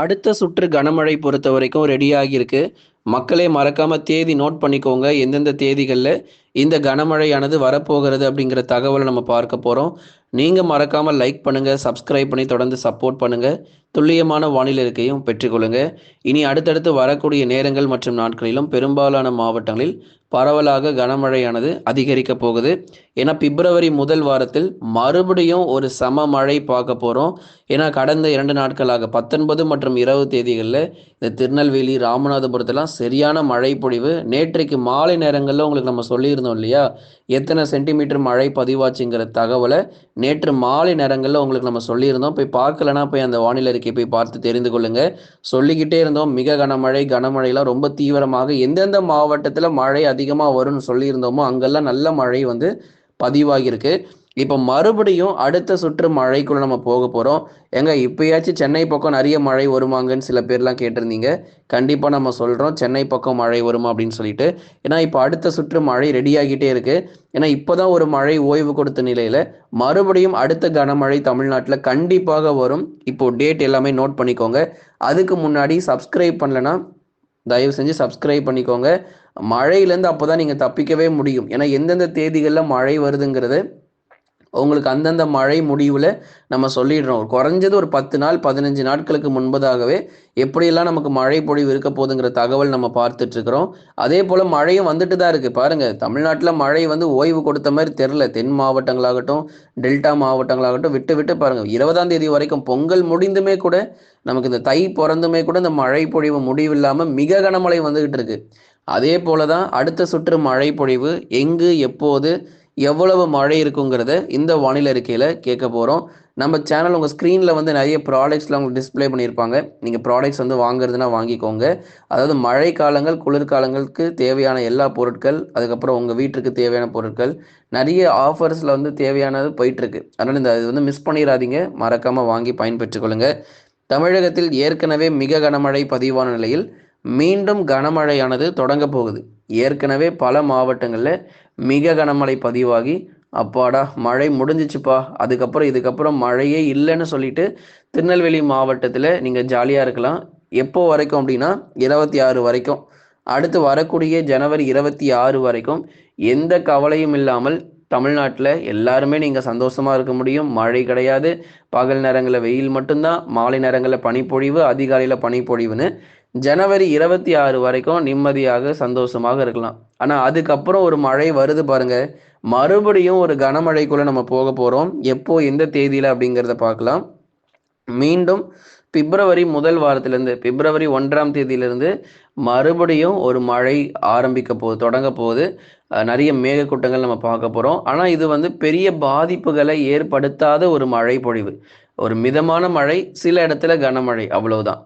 அடுத்த சுற்று கனமழை பொறுத்த வரைக்கும் ரெடியாகியிருக்கு மக்களே மறக்காம தேதி நோட் பண்ணிக்கோங்க. எந்தெந்த தேதிகளில் இந்த கனமழையானது வரப்போகிறது அப்படிங்கிற தகவலை நம்ம பார்க்க போகிறோம் நீங்கள் மறக்காம லைக் பண்ணுங்க, சப்ஸ்கிரைப் பண்ணி தொடர்ந்து சப்போர்ட் பண்ணுங்க. துல்லியமான வானிலை இருக்கையும் பெற்றுக்கொள்ளுங்க. இனி அடுத்தடுத்து வரக்கூடிய நேரங்கள் மற்றும் நாட்களிலும் பெரும்பாலான மாவட்டங்களில் பரவலாக கனமழையானது அதிகரிக்கப் போகுது. ஏன்னா பிப்ரவரி முதல் வாரத்தில் மறுபடியும் ஒரு சம மழை பார்க்க போகிறோம் ஏன்னா கடந்த இரண்டு நாட்களாக 19 மற்றும் இரவு தேதிகளில் இந்த திருநெல்வேலி, ராமநாதபுரத்தெல்லாம் சரியான மழை பொழிவு. நேற்றைக்கு மாலை நேரங்களில் உங்களுக்கு நம்ம சொல்லியிருந்தோம் இல்லையா? எத்தனை சென்டிமீட்டர் மழை பதிவாச்சுங்கிற தகவலை நேற்று மாலை நேரங்களில் உங்களுக்கு நம்ம சொல்லியிருந்தோம். போய் பார்க்கலனா போய் அந்த வானிலை அறிக்கைய போய் பார்த்து தெரிந்து கொள்ளுங்க. சொல்லிக்கிட்டே இருந்தோம். மிக கனமழை, கனமழைலாம் ரொம்ப தீவிரமாக எந்தெந்த மாவட்டத்தில் மழை அதிகமாக வரும்னு சொல்லியிருந்தோமோ, அங்கெல்லாம் நல்ல மழை வந்து பதிவாகியிருக்கு. இப்போ மறுபடியும் அடுத்த சுற்று மழைக்குள்ள நம்ம போக போகிறோம் ஏங்க இப்பயாச்சும் சென்னை பக்கம் நிறைய மழை வருமாங்கன்னு சில பேர்லாம் கேட்டிருந்தீங்க. கண்டிப்பாக நம்ம சொல்கிறோம் சென்னை பக்கம் மழை வருமா அப்படின்னு சொல்லிட்டு. ஏன்னா இப்போ அடுத்த சுற்று மழை ரெடி ஆகிட்டே இருக்கு. ஏன்னா இப்போதான் ஒரு மழை ஓய்வு கொடுத்த நிலையில, மறுபடியும் அடுத்த கனமழை தமிழ்நாட்டில் கண்டிப்பாக வரும். இப்போ டேட் எல்லாமே நோட் பண்ணிக்கோங்க. அதுக்கு முன்னாடி சப்ஸ்கிரைப் பண்ணலன்னா, தயவு செஞ்சு சப்ஸ்கிரைப் பண்ணிக்கோங்க. மழையிலேருந்து அப்போதான் நீங்கள் தப்பிக்கவே முடியும். ஏன்னா எந்தெந்த தேதிகளில் மழை வருதுங்கிறது, உங்களுக்கு அந்தந்த மழை முடிவில் நம்ம சொல்லிடுறோம். குறைஞ்சது ஒரு 10 நாள், 15 நாட்களுக்கு முன்பதாகவே எப்படியெல்லாம் நமக்கு மழை பொழிவு இருக்க போதுங்கிற தகவல் நம்ம பார்த்துட்டு இருக்கிறோம். அதேபோல மழையும் வந்துட்டு தான் இருக்கு. பாருங்க தமிழ்நாட்டில் மழை வந்து ஓய்வு கொடுத்த மாதிரி தெரில தென் மாவட்டங்களாகட்டும், டெல்டா மாவட்டங்களாகட்டும் விட்டு விட்டு பாருங்க. 20ஆம் தேதி வரைக்கும் பொங்கல் முடிந்துமே கூட நமக்கு இந்த தை பிறந்துமே கூட இந்த மழை பொழிவு இல்லாமல் மிக கனமழை வந்துகிட்டு இருக்கு. அதே போல தான் அடுத்த சுற்று மழை பொழிவு எங்கு, எப்போது, எவ்வளவு மழை இருக்குங்கிறத இந்த வானிலை அறிக்கையில் கேட்க போகிறோம் நம்ம சேனல் உங்கள் ஸ்க்ரீனில் வந்து நிறைய ப்ராடக்ட்ஸ்லாம் உங்களுக்கு டிஸ்ப்ளே பண்ணியிருப்பாங்க. நீங்கள் ப்ராடக்ட்ஸ் வந்து வாங்குறதுனா வாங்கிக்கோங்க. அதாவது மழை காலங்கள், குளிர்காலங்களுக்கு தேவையான எல்லா பொருட்கள், அதுக்கப்புறம் உங்கள் வீட்டுக்கு தேவையான பொருட்கள், நிறைய ஆஃபர்ஸில் வந்து தேவையானது போயிட்டுருக்கு. அதனால் இந்த இது வந்து மிஸ் பண்ணிடாதீங்க மறக்காமல் வாங்கி பயன்பெற்றுக்கொள்ளுங்கள் தமிழகத்தில் ஏற்கனவே மிக கனமழை பதிவான நிலையில், மீண்டும் கனமழையானது தொடங்கப் போகுது. ஏற்கனவே பல மாவட்டங்களில் மிக கனமழை பதிவாகி, அப்பாடா! மழை முடிஞ்சிச்சுப்பா அதுக்கப்புறம் இதுக்கப்புறம் மழையே இல்லைன்னு சொல்லிட்டு திருநெல்வேலி மாவட்டத்தில் நீங்கள் ஜாலியாக இருக்கலாம். எப்போ வரைக்கும் அப்படின்னா, 26 வரைக்கும். அடுத்து வரக்கூடிய ஜனவரி 26 வரைக்கும் எந்த கவலையும் இல்லாமல் தமிழ்நாட்டில் எல்லாருமே நீங்கள் சந்தோஷமா இருக்க முடியும். மழை கிடையாது. பகல் நேரங்களில் வெயில் மட்டும்தான் மாலை நேரங்களில் பனிப்பொழிவு, அதிகாலையில் பனிப்பொழிவுன்னு ஜனவரி 26 வரைக்கும் நிம்மதியாக, சந்தோஷமாக இருக்கலாம். ஆனால் அதுக்கப்புறம் ஒரு மழை வருது பாருங்க. மறுபடியும் ஒரு கனமழைக்குள்ள நம்ம போக போகிறோம் எப்போ, எந்த தேதியில் அப்படிங்கிறத பார்க்கலாம். மீண்டும் பிப்ரவரி முதல் வாரத்திலேருந்து பிப்ரவரி ஒன்றாம் தேதியிலிருந்து மறுபடியும் ஒரு மழை ஆரம்பிக்க போகுது, தொடங்க போகுது. நிறைய மேகக்கூட்டங்கள் நம்ம பார்க்க போகிறோம் ஆனால் இது வந்து பெரிய பாதிப்புகளை ஏற்படுத்தாத ஒரு மழை பொழிவு. ஒரு மிதமான மழை, சில இடத்துல கனமழை அவ்வளவுதான்.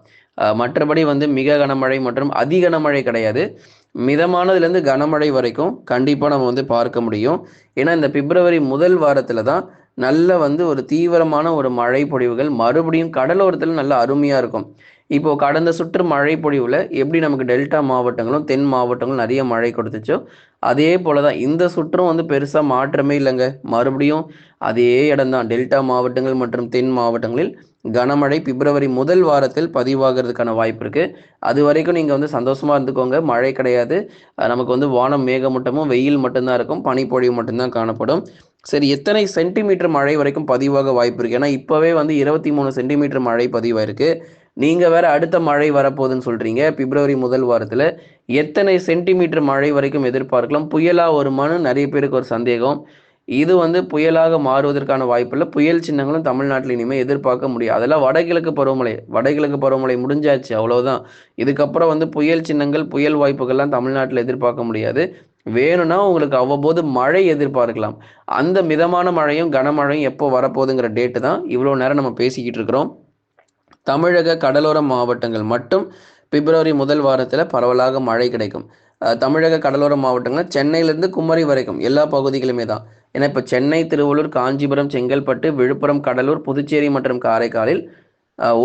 மற்றபடி வந்து மிக கனமழை மற்றும் அதி கனமழை கிடையாது. மிதமானதுலேருந்து கனமழை வரைக்கும் கண்டிப்பாக நம்ம வந்து பார்க்க முடியும். ஏன்னா இந்த பிப்ரவரி முதல் வாரத்தில் தான் நல்ல வந்து ஒரு தீவிரமான ஒரு மழை பொழிவுகள் மறுபடியும் கடலோரத்தில் நல்ல அருமையாக இருக்கும். இப்போ கடந்த சுற்று மழை பொழிவில் எப்படி நமக்கு டெல்டா மாவட்டங்களும், தென் மாவட்டங்களும் நிறைய மழை கொடுத்துச்சோ, அதே போல தான் இந்த சுற்றும் வந்து பெருசாக மாற்றமே இல்லைங்க மறுபடியும் அதே இடம்தான் டெல்டா மாவட்டங்கள் மற்றும் தென் மாவட்டங்களில் கனமழை பிப்ரவரி முதல் வாரத்தில் பதிவாகிறதுக்கான வாய்ப்பு இருக்குது அது வரைக்கும் நீங்கள் வந்து சந்தோஷமாக இருந்துக்கோங்க. மழை கிடையாது. நமக்கு வந்து வானம் மேகமூட்டமும், வெயில் மட்டும்தான் இருக்கும். பனிப்பொழிவு மட்டும்தான் காணப்படும். சரி எத்தனை சென்டிமீட்டர் மழை வரைக்கும் பதிவாக வாய்ப்பு இருக்குது ஏன்னா இப்போவே வந்து 23 சென்டிமீட்டர் மழை பதிவாயிருக்கு. நீங்கள் வேற அடுத்த மழை வரப்போகுதுன்னு சொல்கிறீங்க பிப்ரவரி முதல் வாரத்தில் எத்தனை சென்டிமீட்டர் மழை வரைக்கும் எதிர்பார்க்கலாம்? புயலாக வருமானு நிறைய பேருக்கு ஒரு சந்தேகம். இது வந்து புயலாக மாறுவதற்கான வாய்ப்பில்ல. புயல் சின்னங்களும் தமிழ்நாட்டில் இனிமேல் எதிர்பார்க்க முடியாது. அதெல்லாம் வடகிழக்கு பருவமழை. வடகிழக்கு பருவமழை முடிஞ்சாச்சு அவ்வளோதான் இதுக்கப்புறம் வந்து புயல் சின்னங்கள், புயல் வாய்ப்புகள்லாம் தமிழ்நாட்டில் எதிர்பார்க்க முடியாது. வேணும்னா உங்களுக்கு அவ்வப்போது மழை எதிர்பார்க்கலாம். அந்த மிதமான மழையும், கனமழையும் எப்போ வரப்போகுதுங்கிற டேட்டு தான் இவ்வளோ நேரம் நம்ம பேசிக்கிட்டு இருக்கிறோம். தமிழக கடலோர மாவட்டங்கள் மட்டும் பிப்ரவரி முதல் வாரத்தில் பரவலாக மழை கிடைக்கும். தமிழக கடலோர மாவட்டங்கள் சென்னையிலேருந்து குமரி வரைக்கும் எல்லா பகுதிகளுமே தான். ஏன்னா இப்போ சென்னை, திருவள்ளூர், காஞ்சிபுரம், செங்கல்பட்டு, விழுப்புரம், கடலூர், புதுச்சேரி மற்றும் காரைக்காலில்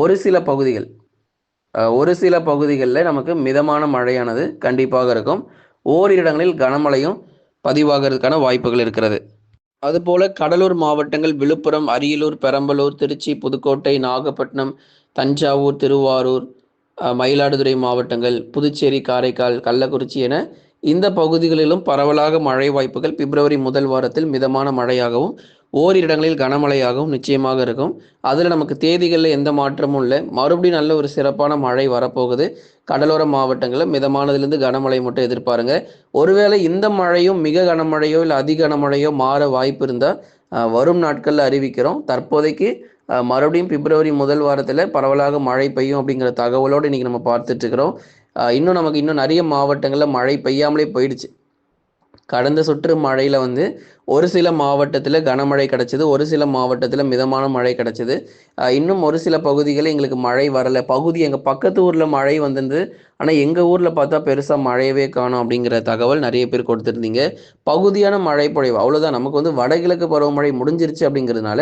ஒரு சில பகுதிகள் ஒரு சில பகுதிகளில் நமக்கு மிதமான மழையானது கண்டிப்பாக இருக்கும். ஓரிரு இடங்களில் கனமழையும் பதிவாகிறதுக்கான வாய்ப்புகள் இருக்கிறது. அதுபோல கடலூர் மாவட்டங்கள் விழுப்புரம், அரியலூர், பெரம்பலூர், திருச்சி, புதுக்கோட்டை, நாகப்பட்டினம், தஞ்சாவூர் திருவாரூர் மயிலாடுதுறை மாவட்டங்கள் புதுச்சேரி காரைக்கால் கள்ளக்குறிச்சி என இந்த பகுதிகளிலும் பரவலாக மழை வாய்ப்புகள் பிப்ரவரி முதல் வாரத்தில் மிதமான மழையாகவும் ஓரிரு இடங்களில் கனமழையாகவும் நிச்சயமாக இருக்கும். அதில் நமக்கு தேதிகளில் எந்த மாற்றமும் இல்லை. மறுபடியும் நல்ல ஒரு சிறப்பான மழை வரப்போகுது. கடலோர மாவட்டங்களில் மிதமானதுலேருந்து கனமழை மட்டும் எதிர்பாருங்க. ஒருவேளை இந்த மழையும் மிக கனமழையோ இல்லை அதிக கனமழையோ மாற வாய்ப்பு இருந்தால் வரும் நாட்களில் அறிவிக்கிறோம். தற்போதைக்கு மறுபடியும் பிப்ரவரி முதல் வாரத்தில் பரவலாக மழை பெய்யும் அப்படிங்கிற தகவலோடு இன்றைக்கி நம்ம பார்த்துட்ருக்குறோம் இன்னும் நமக்கு இன்னும் நிறைய மாவட்டங்களில் மழை பெய்யாமலே போயிடுச்சு. கடந்த சுற்று மழையில் வந்து ஒரு சில மாவட்டத்தில் கனமழை கிடச்சிது ஒரு சில மாவட்டத்தில் மிதமான மழை கிடச்சிது. இன்னும் ஒரு சில பகுதிகளில் எங்களுக்கு மழை வரலை. பகுதி எங்கள் பக்கத்து ஊரில் மழை வந்திருந்து ஆனால் எங்கள் ஊரில் பார்த்தா பெருசாக மழையவே காணும் அப்படிங்கிற தகவல் நிறைய பேர் கொடுத்துருந்தீங்க. பகுதியான மழை பொழிவு அவ்வளோதான் நமக்கு வந்து வடகிழக்கு பருவமழை முடிஞ்சிருச்சு அப்படிங்கிறதுனால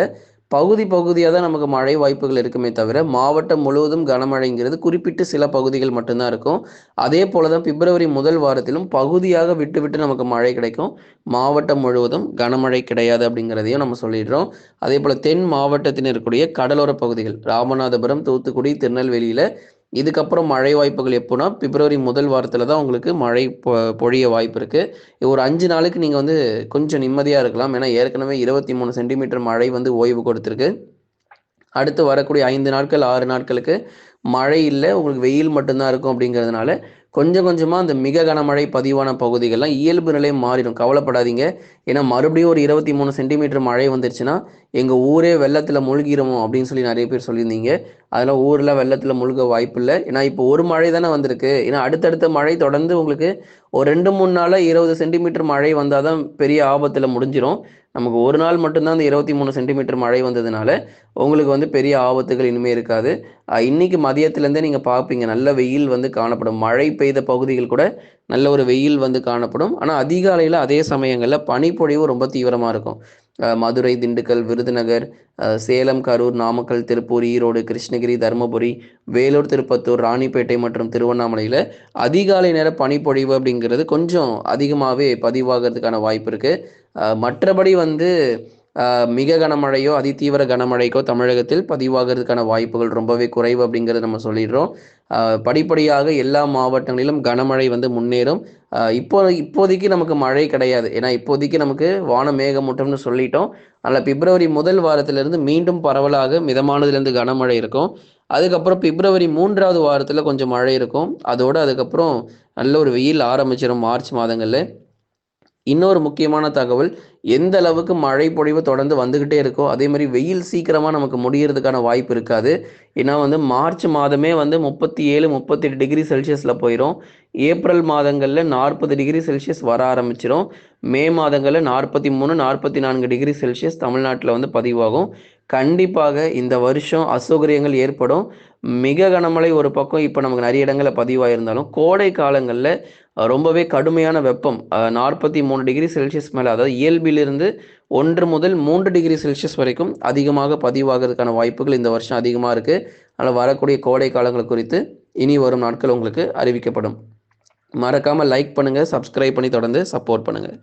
பகுதி பகுதியாக தான் நமக்கு மழை வாய்ப்புகள் இருக்குமே தவிர மாவட்டம் முழுவதும் கனமழைங்கிறது குறிப்பிட்டு சில பகுதிகள் மட்டும்தான் இருக்கும். அதே போல தான் பிப்ரவரி முதல் வாரத்திலும் பகுதியாக விட்டு விட்டு நமக்கு மழை கிடைக்கும். மாவட்டம் முழுவதும் கனமழை கிடையாது அப்படிங்கிறதையும் நம்ம சொல்லிடுறோம். அதே போல் தென் மாவட்டத்தில் இருக்கக்கூடிய கடலோர பகுதிகள் ராமநாதபுரம் தூத்துக்குடி திருநெல்வேலியில் இதுக்கப்புறம் மழை வாய்ப்புகள் எப்போனா பிப்ரவரி முதல் வாரத்தில் தான் உங்களுக்கு மழை பொ பொழிய வாய்ப்பு இருக்குது ஒரு அஞ்சு நாளுக்கு நீங்கள் வந்து கொஞ்சம் நிம்மதியாக இருக்கலாம். ஏன்னா ஏற்கனவே இருபத்தி மூணு சென்டிமீட்டர் மழை வந்து ஓய்வு கொடுத்துருக்கு. அடுத்து வரக்கூடிய ஐந்து நாட்கள் ஆறு நாட்களுக்கு மழை இல்லை உங்களுக்கு வெயில் மட்டும்தான் இருக்கும் அப்படிங்கிறதுனால கொஞ்சம் கொஞ்சமாக அந்த மிக கனமழை பதிவான பகுதிகள்லாம் இயல்பு நிலை மாறிடும். கவலைப்படாதீங்க. ஏன்னா மறுபடியும் ஒரு இருபத்தி மூணு சென்டிமீட்டர் மழை வந்துருச்சுன்னா எங்கள் ஊரே வெள்ளத்தில் மூழ்கிடுமோ அப்படின்னு சொல்லி நிறைய பேர் சொல்லியிருந்தீங்க. அதெல்லாம் ஊரில் வெள்ளத்தில் முழுக வாய்ப்பு இல்லை. ஏன்னா இப்போ ஒரு மழை தானே வந்திருக்கு. ஏன்னா அடுத்தடுத்த மழை தொடர்ந்து உங்களுக்கு ஒரு ரெண்டு மூணு நாளில் இருபது சென்டிமீட்டர் மழை வந்தால் தான் பெரிய ஆபத்தில் முடிஞ்சிடும் நமக்கு ஒரு நாள் மட்டும்தான் அந்த இருபத்தி மூணு சென்டிமீட்டர் மழை வந்ததுனால உங்களுக்கு வந்து பெரிய ஆபத்துகள் இனிமேல் இருக்காது. இன்னைக்கு மதியத்துலேருந்தே நீங்கள் பார்ப்பீங்க நல்ல வெயில் வந்து காணப்படும். மழை பெய்த பகுதிகள் கூட நல்ல ஒரு வெயில் வந்து காணப்படும். ஆனால் அதிகாலையில் அதே சமயங்களில் பனிப்பொழிவு ரொம்ப தீவிரமாக இருக்கும். மதுரை திண்டுக்கல் விருதுநகர் சேலம் கரூர் நாமக்கல் திருப்பூர் ஈரோடு கிருஷ்ணகிரி தருமபுரி வேலூர் திருப்பத்தூர் ராணிப்பேட்டை மற்றும் திருவண்ணாமலையில் அதிகாலை நேர பனிப்பொழிவு அப்படிங்கிறது கொஞ்சம் அதிகமாகவே பதிவாகிறதுக்கான வாய்ப்பு இருக்குது மற்றபடி வந்து மிக கனமழையோ அதிதீவிர கனமழைக்கோ தமிழகத்தில் பதிவாகிறதுக்கான வாய்ப்புகள் ரொம்பவே குறைவு அப்படிங்கிறத நம்ம சொல்லிடுறோம். படிப்படியாக எல்லா மாவட்டங்களிலும் கனமழை வந்து முன்னேறும். இப்போ இப்போதைக்கு நமக்கு மழை கிடையாது. ஏன்னா இப்போதைக்கு நமக்கு வான மேகமூட்டம்னு சொல்லிட்டோம். அதில் பிப்ரவரி முதல் வாரத்திலிருந்து மீண்டும் பரவலாக மிதமானதுலேருந்து கனமழை இருக்கும். அதுக்கப்புறம் பிப்ரவரி மூன்றாவது வாரத்தில் கொஞ்சம் மழை இருக்கும். அதோடு அதுக்கப்புறம் நல்ல ஒரு வெயில் ஆரம்பிச்சிடும் மார்ச் மாதங்களில். இன்னொரு முக்கியமான தகவல் எந்த அளவுக்கு மழை பொழிவு தொடர்ந்து வந்துக்கிட்டே இருக்கோ அதே மாதிரி வெயில் சீக்கிரமாக நமக்கு முடியறதுக்கான வாய்ப்பு இருக்காது. ஏன்னா வந்து மார்ச் மாதமே வந்து முப்பத்தி ஏழு முப்பத்தெட்டு டிகிரி செல்சியஸில் போயிடும் ஏப்ரல் மாதங்களில் நாற்பது டிகிரி செல்சியஸ் வர ஆரம்பிச்சிடும் மே மாதங்களில் நாற்பத்தி மூணு நாற்பத்தி நான்கு டிகிரி செல்சியஸ் தமிழ்நாட்டில் வந்து பதிவாகும். கண்டிப்பாக இந்த வருஷம் அசௌகரியங்கள் ஏற்படும். மிக கனமழை ஒரு பக்கம் இப்போ நமக்கு நிறைய இடங்களில் பதிவாயிருந்தாலும் கோடை காலங்களில் ரொம்பவே கடுமையான வெப்பம் நாற்பத்தி மூணு டிகிரி செல்சியஸ் மேலே அதாவது இயல்பிலிருந்து ஒன்று முதல் மூன்று டிகிரி செல்சியஸ் வரைக்கும் அதிகமாக பதிவாகிறதுக்கான வாய்ப்புகள் இந்த வருஷம் அதிகமாக இருக்குது அதனால் வரக்கூடிய கோடை காலங்கள் குறித்து இனி வரும் நாட்கள் உங்களுக்கு அறிவிக்கப்படும். மறக்காமல் லைக் பண்ணுங்கள் சப்ஸ்கிரைப் பண்ணி தொடர்ந்து சப்போர்ட் பண்ணுங்கள்